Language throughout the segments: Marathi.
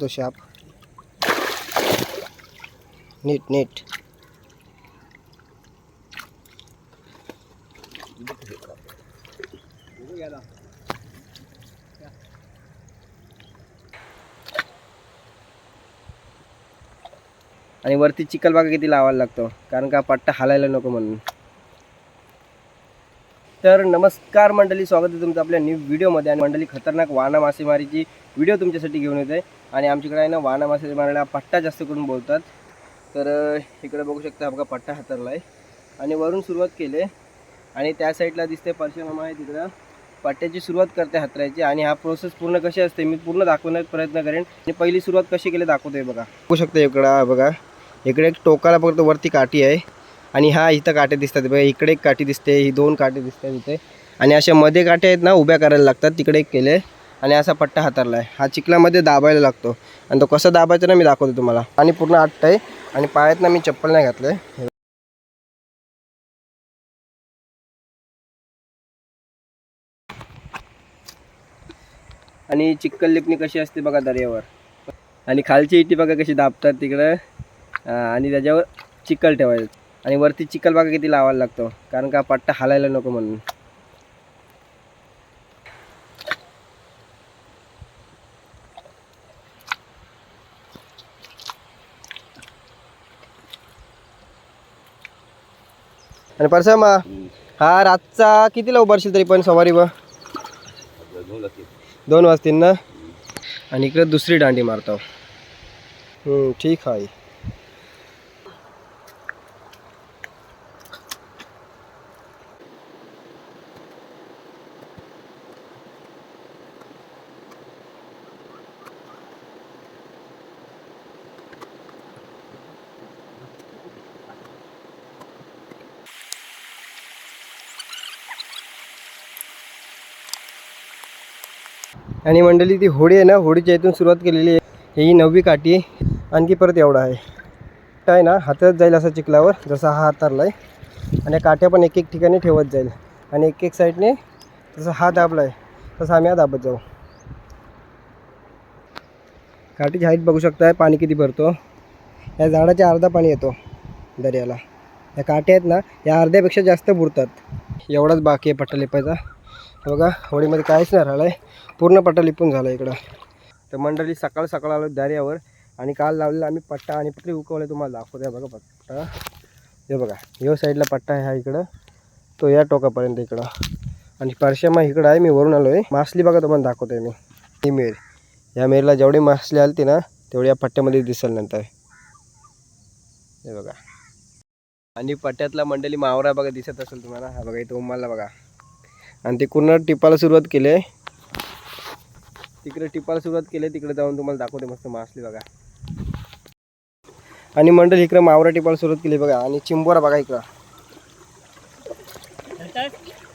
तो शाप. नीट नीट. आणि वरती चिखल बागा किती लावायला लागतो? कारण का पट्टा हालायला नको म्हणून. तर नमस्कार मंडळी स्वागत आहे तुमचं आपल्या न्यू व्हिडिओमध्ये आणि मंडळी खतरनाक वाना मासेमारीची व्हिडिओ तुमच्यासाठी घेऊन येत आहे आणि आमच्याकडे आहे ना वाना मासेमारीला पट्टा जास्त करून बोलतात. तर इकडे बघू शकता आपला पट्टा हातरला आहे आणि वरून सुरुवात केली. आहे आणि त्या साईडला दिसते परशुराम आहे तिकडं. पट्ट्याची सुरुवात करते हातरायची. आणि हा प्रोसेस पूर्ण कशी असते मी पूर्ण दाखवण्याचा प्रयत्न करेन. आणि पहिली सुरुवात कशी केली दाखवतोय बघा. बघू शकता इकडं बघा. इकडे एक टोकाला फक्त वरती काठी आहे. आणि हा इथं काटे दिसतात. बघा इकडे एक काठी दिसते ही दोन काटे दिसतात इथे. आणि अशा मध्ये काटे आहेत ना उभ्या करायला लागतात तिकडे एक केले. आणि असा पट्टा हातारला आहे हा चिखलामध्ये दाबायला लागतो. आणि तो कसा दाबायचा ना मी दाखवतो तुम्हाला. आणि पूर्ण आट्ट आहे. आणि पायात ना मी चप्पल नाही घातलं आहे आणि चिक्कल लिपणी कशी असते बघा दर्यावर. आणि खालची इटी बघा कशी दाबतात तिकडं. आणि त्याच्यावर चिक्कल ठेवायचं. आणि वरती चिखलबागा किती लावायला लागतो? कारण का पट्टा हालायला नको म्हणून. आणि परसमा हा रातचा कितीला उभारशील तरी पण सवारी व? दोन वाजतील ना? आणि इकडे दुसरी दांडी मारतो. हम्म, ठीक आहे. आणि मंडळी ती होडी आहे ना होडीच्या इथून सुरुवात केलेली आहे. ही नववी काठी आहे. आणखी परत एवढा आहे. काय ना हातात जाईल असा चिखलावर जसा हा हातारला आहे आणि काठ्या पण एक एक ठिकाणी ठेवत जाईल. आणि एक एक साईडने जसा हा दाबला आहे तसा आम्ही हा दाबत जाऊ. काठीची हाईट बघू शकताय पाणी किती भरतो. या झाडाच्या अर्धा पाणी येतो दर्याला. या काठ्या आहेत ना या अर्ध्यापेक्षा जास्त बुडतात. एवढाच बाकी आहे पट्टा लिपायचा. बघा होळीमध्ये काहीच नाही राहिलं आहे पूर्ण पट्टा लिपून झाला इकडं. तर मंडळी सकाळ सकाळ आलो दर्यावर आणि काल लावलेला आम्ही पट्टा आणि पत्री उकवले तुम्हाला दाखवते. बघा पट्टा. हे बघा ह्यो साईडला पट्टा आहे हा इकडं. तो या टोकापर्यंत इकडं. आणि परश्यामा इकडं आहे मी वरून आलो आहे मासली बघा तुम्हाला दाखवते मी. ही मेर या मेरला जेवढी मासली आली ना तेवढी या पट्ट्यामध्ये दिसेल नंतर. हे बघा. आणि पट्ट्यातला मंडळी मावरा बघा दिसत असेल तुम्हाला. हा बघा इथं उमाला बघा. आणि ते पूर्ण टिपाला सुरुवात केली आहे. तिकडे टिपाला सुरुवात केली तिकडे जाऊन तुम्हाला दाखवते मस्त मासली बघा. आणि मंडळ इकडे मावरा टिपाला सुरुवात केली बघा आणि चिंबोरा बघा इकडं.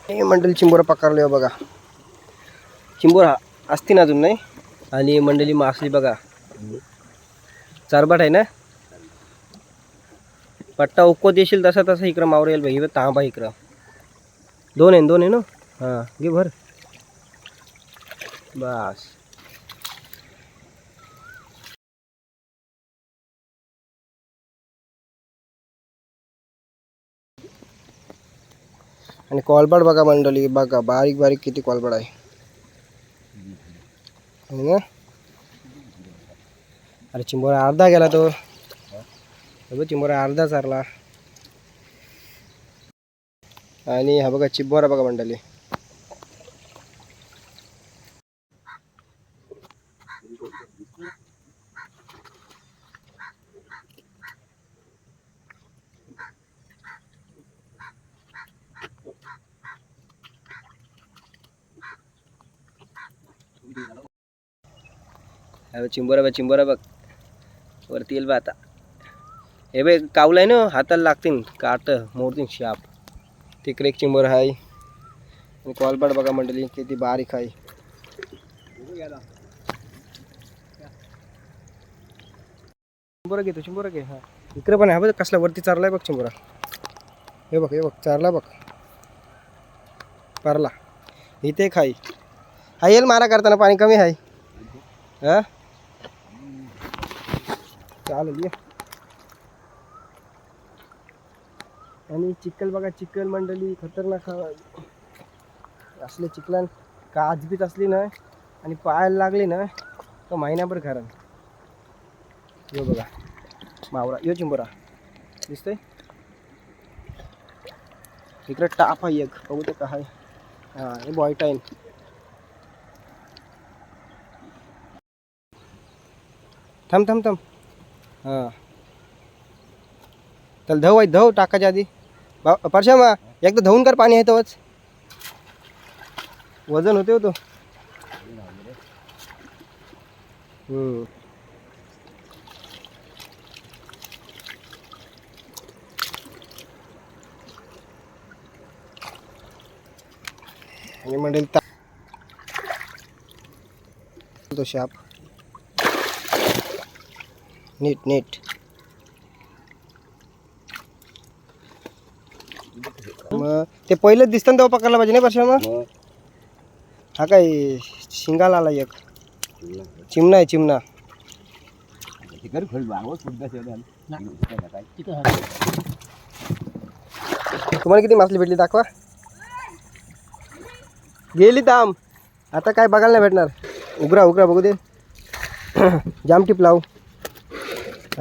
हे मंडळी चिंबोरा पकडले बघा. चिंबोरा असतील ना अजून नाही? आणि मंडळी मासली बघा. चारबाट आहे ना? पट्टा उकवत येशील तसा तसा इकडं मावरा येईल बघा इकडं तांबा इकडं. दोन आहे ना, दोन आहे ना? हां घे भर. बस. आणि कॉलबाड बघा मंडळी बघा बारीक बारीक किती कॉलबाड आहे. ना अरे चिंबोरा अर्धा गेला तो. बघ चिंबोरा अर्धा चारला. आणि हा बघा चिंबोरा बघा मंडळी. अरे चिंबोरा बघ चिंबोरा बघ. वरती येईल बा आता. हे बघ कावलाय ना हाताला लागतील काट मोडतील शाप. तिकडे एक चिंबर आहे. आणि कॉलबाट बघा मंडळी किती बारीक आहे. चिंबोरा घेतो चिंबोरा घे हा. इकडे पण आहे बघ कसला वरती चारलाय बघ चिंबोरा. हे बघ हे बघ चारला बघ. पारला. इथे खाई हा येईल मारा करताना पाणी कमी आहे. हा? चालेल ये. आणि चिखल बघा चिखल मंडळी खतरनाक असले चिखलान काच असली ना आणि पायाला लागली ना तर महिन्याभर कारण यो बघा मावरा यो चिंबोरा. दिसतंय? इकडे टाप आहे एक बघू ते काय हां हे बॉयटाईन थांब थांब थांब. हां. चल धव आहे धव टाकायच्या आधी. बा परश्यामा एकदा धवून कर पाणी आहे तवच. वजन होते हो तो. आणि ता तो शाप. नीट नीट. मग ते पहिलंच दिसतं तेव्हा पकडला पाहिजे नाही परशा मग? हा काय शिंगाला आला एक. चिमणा आहे चिमणा. तुम्हाला किती मासली भेटली दाखवा. गेली दाम आता काय बघायला नाही भेटणार. उघरा उघरा बघू दे. जाम टिप लावू.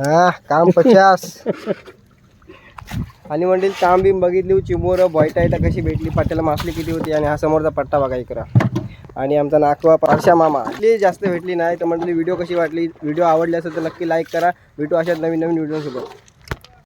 हा काम पचास. आणि म्हणतील काम बिम बघितली चिमोर बॉयटायटा कशी भेटली पट्ट्याला मासली किती होती आणि हा समोरचा पट्टा बघा इकरा आणि आमचा नाकवा पारशा मामा ती जास्त भेटली नाही तर म्हटली व्हिडिओ कशी वाटली व्हिडिओ आवडली असेल तर नक्की लाईक करा. भेटू अशाच नवीन नवीन व्हिडिओसोबत